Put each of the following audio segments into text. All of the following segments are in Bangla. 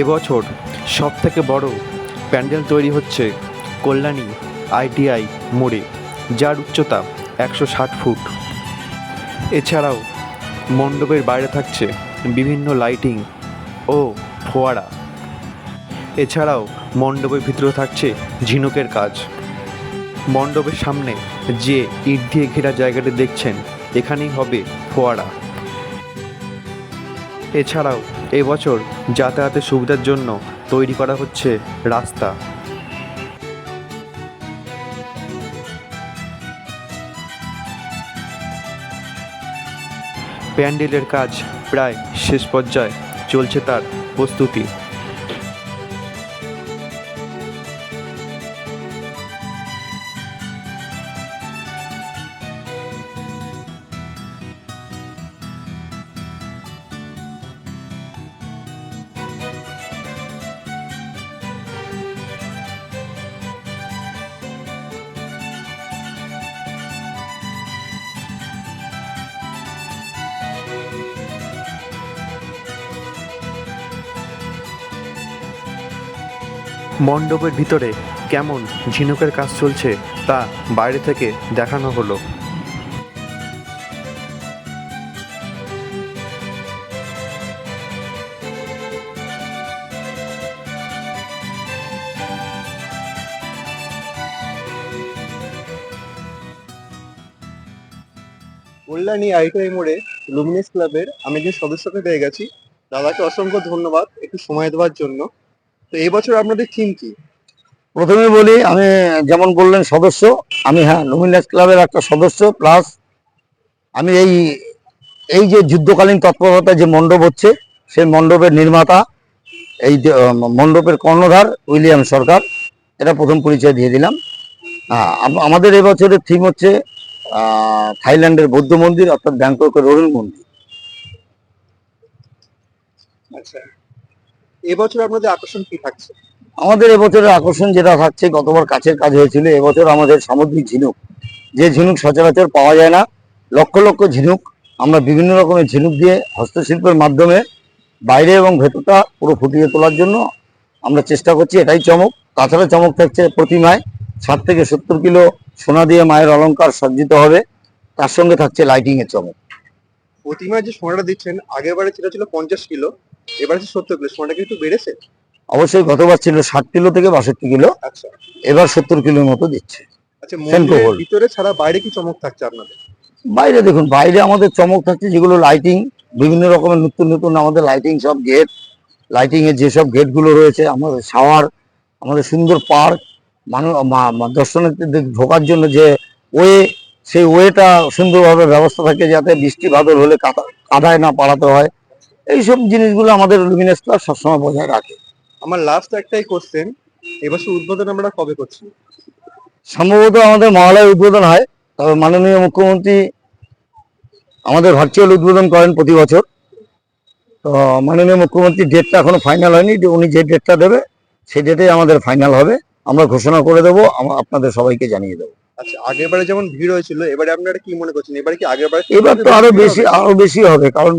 এবছর সব থেকে বড় প্যান্ডেল তৈরি হচ্ছে কল্যাণী আইটিআই মোড়ে, যার উচ্চতা একশো ষাট ফুট। এছাড়াও মণ্ডপের বাইরে থাকছে বিভিন্ন লাইটিং ও ফোয়ারা। এছাড়াও মণ্ডপের ভিতরে থাকছে ঝিনুকের কাজ। মণ্ডপের সামনে যে ইট দিয়ে ঘেরা জায়গাটি দেখছেন, এখানেই হবে ফোয়ারা। এছাড়াও এবছর যাতায়াতের সুবিধার জন্য তৈরি করা হচ্ছে রাস্তা। প্যান্ডেলের কাজ প্রায় শেষ পর্যায়ে চলছে তার প্রস্তুতি। মণ্ডপের ভিতরে কেমন ঝিনুকের কাজ চলছে তা বাইরে থেকে দেখানো হলো। কল্যাণী আইটিআই মোড়ে লুমিনেস ক্লাবের আমি যে সদস্যকে পেয়ে গেছি, দাদাকে অসংখ্য ধন্যবাদ। একটু সময় দেওয়ার জন্য। তো এই বছর আপনাদের থিম কি? প্রথমে বলি আমি যেমন বললেন সদস্য। আমি হ্যাঁ লুমিনাস ক্লাবের একটা সদস্য প্লাস আমি এই এই যে যুদ্ধকালীন তৎপরতা যে মণ্ডপ হচ্ছে সেই মণ্ডপের নির্মাতা এই মণ্ডপের কর্ণধার উইলিয়াম সরকার এটা প্রথম পরিচয় দিয়ে দিলাম। আমাদের এবছরের থিম হচ্ছে থাইল্যান্ডের বৌদ্ধ মন্দির অর্থাৎ ব্যাংককের রোহিং মন্দির। আচ্ছা। এবছর আপনাদের আকর্ষণ কি থাকছে? আমাদের এবছরের আকর্ষণ যেটা থাকছে গতবার কাছের কাজ হয়েছিল এবছর আমাদের সামুদ্রিক ঝিনুক। যে ঝিনুক সচরাচর পাওয়া যায় না লক্ষ লক্ষ ঝিনুক আমরা বিভিন্ন রকমের ঝিনুক দিয়ে হস্তশিল্পের মাধ্যমে বাইরে এবং ভেতরটা পুরো ফুটিয়ে তোলার জন্য আমরা চেষ্টা করছি এটাই চমক। তাছাড়া চমক থাকছে প্রতিমায় ষাট থেকে সত্তর কিলো সোনা দিয়ে মায়ের অলংকার সজ্জিত হবে তার সঙ্গে থাকছে লাইটিং এর চমক। প্রতিমায় যে সোনাটা দিচ্ছেন আগের বারে সেটা ছিল পঞ্চাশ কিলো এবারে হচ্ছে সত্তর কিলো সোনাটা কি একটু বেড়েছে? অবশ্যই গতবার ছিল ষাট কিলো থেকে বাষট্টি কিলো আচ্ছা। এবার সত্তর কিলোর মতো দিচ্ছে। আচ্ছা মন্দিরের ভিতরে ছাড়া বাইরে কি চমক থাকছে আপনাদের? বাইরে দেখুন বাইরে আমাদের চমক থাকছে যেগুলো লাইটিং বিভিন্ন রকমের নতুন নতুন আমাদের লাইটিং সব গেট লাইটিং এর যেসব গেটগুলো রয়েছে আমাদের শাওয়ার আমাদের সুন্দর পার্ক মানুষ দর্শনার্থীদের ঢোকার জন্য যে ওয়ে সেই ওয়েটা সুন্দরভাবে ব্যবস্থা থাকে যাতে বৃষ্টি বাদল হলে কাদায় না পাড়াতে হয়। এইসব জিনিসগুলো আমাদের লুমিনেস ক্লাব সবসময় বজায় রাখে। আমার লাস্ট একটাই কোশ্চেন এবছর উদ্বোধন আমরা কবে করছি? সম্ভবত আমাদের মহালয় উদ্বোধন হয় তবে মাননীয় মুখ্যমন্ত্রী আমাদের ভার্চুয়াল উদ্বোধন করেন প্রতি বছর। তো মাননীয় মুখ্যমন্ত্রী ডেটটা এখনও ফাইনাল হয়নি উনি যে ডেটটা দেবে সেই ডেটে আমাদের ফাইনাল হবে। আমরা ঘোষণা করে দেবো আপনাদের সবাইকে জানিয়ে দেবো। আচ্ছা আগের বারে যেমন ভিড় হয়েছিল এবারে আপনারা কি মনে করছেন? এবারে কি আগের বারে এবার তো আরও বেশি আরও বেশি হবে কারণ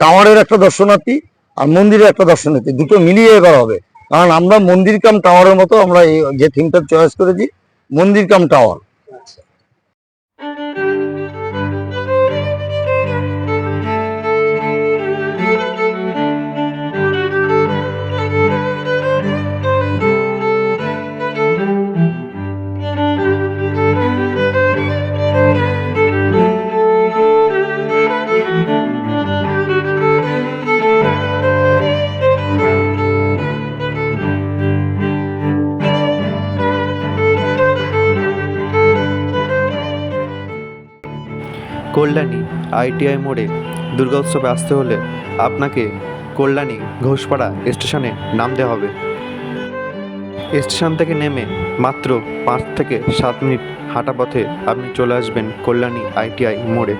টাওয়ারের একটা দর্শনার্থী আর মন্দিরের একটা দর্শনার্থী, দুটো মিলিয়ে এবার হবে। কারণ আমরা মন্দির কাম টাওয়ারের মতো আমরা এই যে থিমটা চয়েস করেছি, মন্দির কাম টাওয়ার কল্যাণী আইটিআই মোড়ে দুর্গা উৎসবে আসতে হলে আপনাকে কল্যাণী ঘোষপাড়া স্টেশনে নামতে হবে। স্টেশন থেকে নেমে মাত্র পাঁচ থেকে সাত মিনিট হাঁটা পথে আপনি চলে আসবেন কল্যাণী আইটিআই মোড়ে।